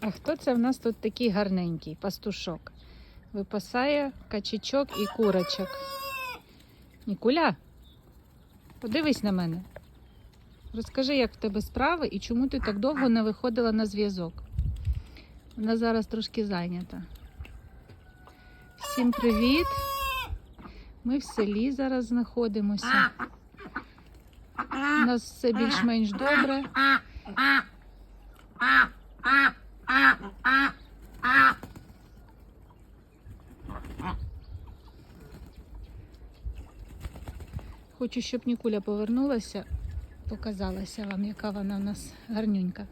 А хто це в нас тут такий гарненький пастушок? Випасає качечок і курочок. Нікуля, подивись на мене. Розкажи, як в тебе справи і чому ти так довго не виходила на зв'язок. Вона зараз трошки зайнята. Всім привіт! Ми в селі зараз знаходимося. У нас все більш-менш добре. Хочу, щоб Нікуля повернулася, показалася вам, яка вона в нас гарнюнька.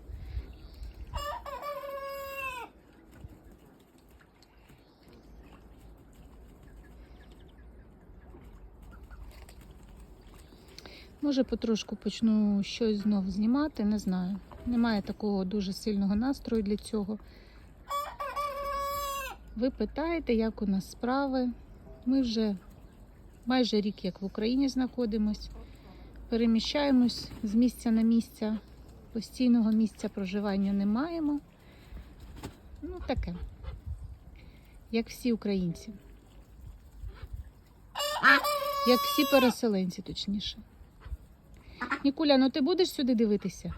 Може, потрошку почну щось знов знімати, не знаю. Немає такого дуже сильного настрою для цього. Ви питаєте, як у нас справи. Ми вже майже рік як в Україні знаходимось. Переміщаємось з місця на місця. Постійного місця проживання не маємо. Ну, таке. Як всі українці. Як всі переселенці, точніше. Нікуля, ну ти будеш сюди дивитися?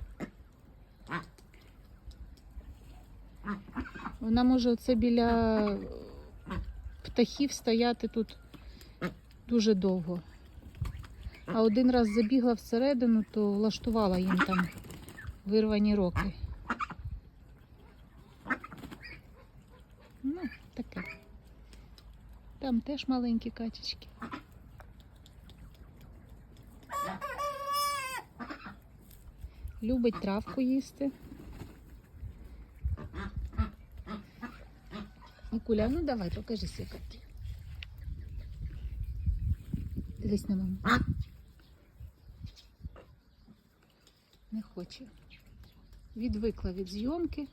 Вона може оце біля птахів стояти тут дуже довго. А один раз забігла всередину, то влаштувала їм там вирвані роки. Ну, таке. Там теж маленькі качечки. Любить травку їсти. Нікуля, ну давай, покажи котик. Дивись на маму. Не хоче. Відвикла від зйомки.